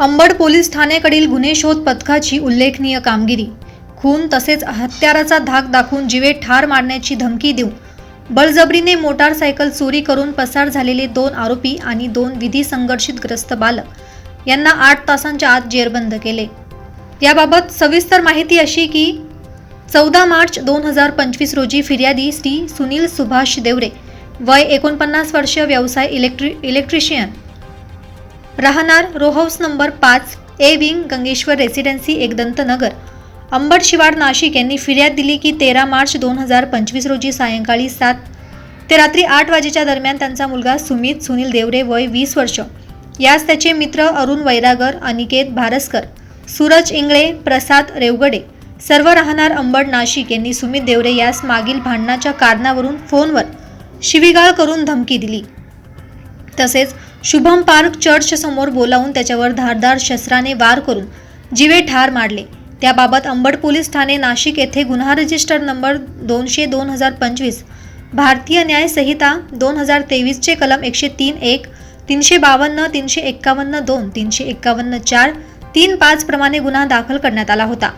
Ambad police ठाण्याकडील गुन्हे शोध पथकाची उल्लेखनीय कामगिरी. खून तसेच हत्याराचा धाक दाखवून जीवे ठार मारण्याची धमकी देऊन बळजबरीने मोटारसायकल चोरी करून पसार झालेले दोन आरोपी आणि दोन विधी संघर्षितग्रस्त बालक यांना आठ तासांच्या आत जेरबंद केले. याबाबत सविस्तर माहिती अशी की चौदा मार्च दोन हजार पंचवीस रोजी फिर्यादी श्री सुनील सुभाष देवरे वय एकोणपन्नास वर्ष व्यवसाय इलेक्ट्रि इलेक्ट्रिशियन राहणार रो हाऊस नंबर पाच A wing Gangeshwar residency Ekdant Nagar Ambad Shivad Nashik यांनी फिर्याद दिली की तेरा मार्च दोन हजार पंचवीस रोजी सायंकाळी सात ते रात्री आठ वाजेच्या दरम्यान त्यांचा मुलगा सुमित सुनील देवरे वय वीस वर्ष. यास त्याचे मित्र अरुण वैरागर अनिकेत भारसकर सूरज इंगळे प्रसाद रेवगडे सर्व राहणार अंबड नाशिक यांनी सुमित देवरे यास मागील भांडणाच्या कारणावरून फोनवर शिवीगाळ करून धमकी दिली. तसेच शुभम पार्क चर्च समोर बोलावून त्याच्यावर धारदार शस्त्राने वार करून जीवे ठार मारले. त्याबाबत अंबड पोलीस ठाणे नाशिक येथे गुन्हा रजिस्टर नंबर दोनशे दोन हजार पंचवीस भारतीय न्याय संहिता दोन हजार तेवीसचे कलम एकशे तीन एक तीनशे बावन्न तीनशे एक्कावन्न दोन तीनशे एक्कावन्न चार तीन पाच प्रमाणे गुन्हा दाखल करण्यात आला होता.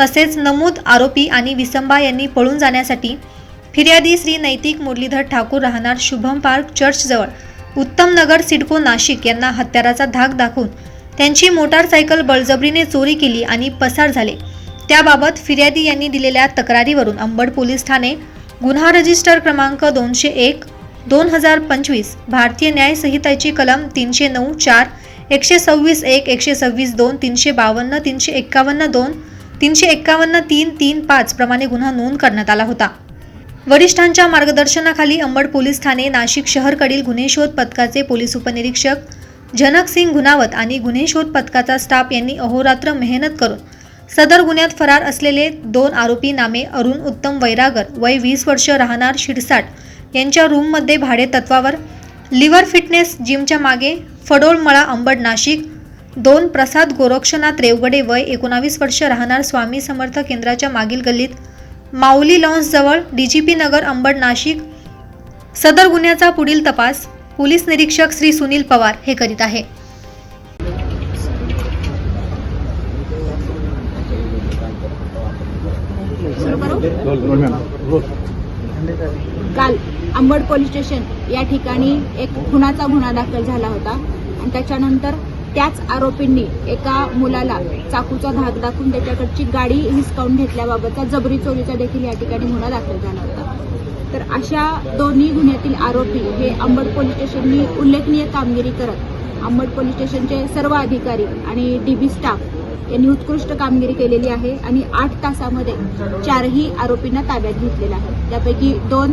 तसेच नमूद आरोपी आणि विसंबा यांनी पळून जाण्यासाठी फिर्यादी श्री नैतिक मुरलीधर ठाकूर राहणार शुभम पार्क चर्चजवळ उत्तम नगर सिडको नाशिक यांना हत्याराचा धाक दाखवून त्यांची मोटारसायकल बळजबरीने चोरी केली आणि पसार झाले. त्याबाबत फिर्यादी यांनी दिलेल्या तक्रारीवरून अंबड पोलीस ठाणे गुन्हा रजिस्टर क्रमांक दोनशे एक दोन हजार पंचवीस भारतीय न्याय संहिताची कलम तीनशे नऊ चार एकशे सव्वीस एक एकशे सव्वीस दोन तीनशे बावन्न तीनशे एक्कावन्न दोन तीनशे एक्कावन्न तीन तीन पाच प्रमाणे गुन्हा नोंद करण्यात आला होता. वरिष्ठांच्या मार्गदर्शनाखाली अंबड पोलीस ठाणे नाशिक शहरकडील गुन्हे शोध पथकाचे पोलीस उपनिरीक्षक जनक सिंग गुनावत आणि गुन्हे शोध पथकाचा स्टाफ यांनी अहोरात्र मेहनत करून सदर गुन्ह्यात फरार असलेले दोन आरोपी नामे अरुण उत्तम वैरागर वय वीस वर्ष राहणार शिरसाट यांच्या रूममध्ये भाडे तत्वावर लिव्हर फिटनेस जिमच्या मागे फडोळमळा अंबड नाशिक दोन प्रसाद गोरक्षनाथ रेवगडे वय एकोणावीस वर्ष राहणार स्वामी समर्थ केंद्राच्या मागील गल्लीत माऊली लॉन्सजवळ पी नगर अंबड नाशिक. सदर गुन्ह्याचा पुढील तपास पोलीस निरीक्षक श्री सुनील पवार हे करीत आहे. काल अंबड पोलीस स्टेशन या ठिकाणी एक खुनाचा गुन्हा दाखल झाला होता. आणि त्याच्यानंतर त्याच आरोपींनी एका मुलाला चाकूचा धाक दाखवून त्याच्याकडची गाडी हिसकावून घेतल्याबाबतचा जबरी चोरीचा देखील या ठिकाणी गुन्हा दाखल झाला होता. तर अशा दोन्ही गुन्ह्यातील आरोपी हे अंबड पोलीस स्टेशननी उल्लेखनीय कामगिरी करत अंबड पोलीस स्टेशनचे सर्व अधिकारी आणि डीबी स्टाफ यांनी उत्कृष्ट कामगिरी केलेली आहे आणि आठ तासामध्ये चारही आरोपींना ताब्यात घेतलेला आहे. त्यापैकी दोन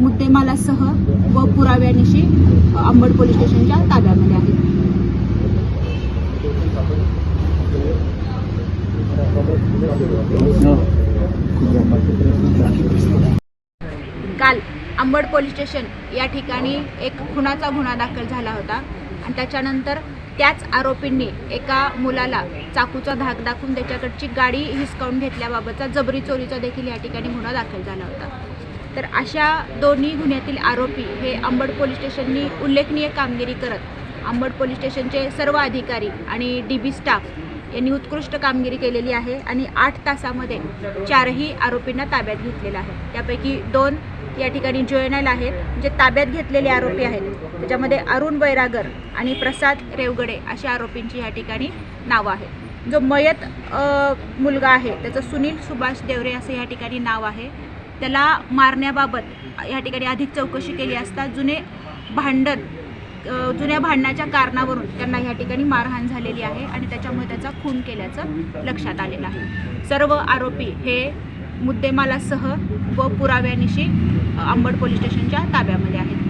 मुद्देमालासह व पुराव्यानिशी अंबड पोलीस स्टेशनच्या ताब्यामध्ये आहेत. काल अंबड पोलीस स्टेशन या ठिकाणी एक खुनाचा गुन्हा दाखल झाला होता. आणि त्याच्यानंतर त्याच आरोपींनी एका मुलाला चाकूचा धाक दाखवून त्याच्याकडची गाडी हिसकावून घेतल्याबाबतचा जबरी चोरीचा देखील या ठिकाणी गुन्हा दाखल झाला होता. तर अशा दोन्ही गुन्ह्यातील आरोपी हे अंबड पोलीस स्टेशननी उल्लेखनीय कामगिरी करत अंबड पोलीस स्टेशनचे सर्व अधिकारी आणि डी बी स्टाफ यांनी उत्कृष्ट कामगिरी केलेली आहे आणि आठ तासामध्ये चारही आरोपींना ताब्यात घेतलेलं आहे. त्यापैकी दोन या ठिकाणी जोयनल आहेत जे ताब्यात घेतलेले आरोपी आहेत. त्याच्यामध्ये अरुण वैरागर आणि प्रसाद रेवगडे अशा आरोपींची या ठिकाणी नावं आहेत. जो मयत मुलगा आहे त्याचं सुनील सुभाष देवरे असं या ठिकाणी नाव आहे. त्याला मारण्याबाबत या ठिकाणी अधिक चौकशी केली असता जुने भांडण जुन्या भांडणाच्या कारणावरून त्यांना या ठिकाणी मारहाण झालेली आहे आणि त्याच्यामुळे त्याचा खून केल्याचं लक्षात आलेलं आहे. सर्व आरोपी हे मुद्देमालासह व पुराव्यानिशी अ, अंबड पोलीस स्टेशनच्या ताब्यामध्ये आहेत.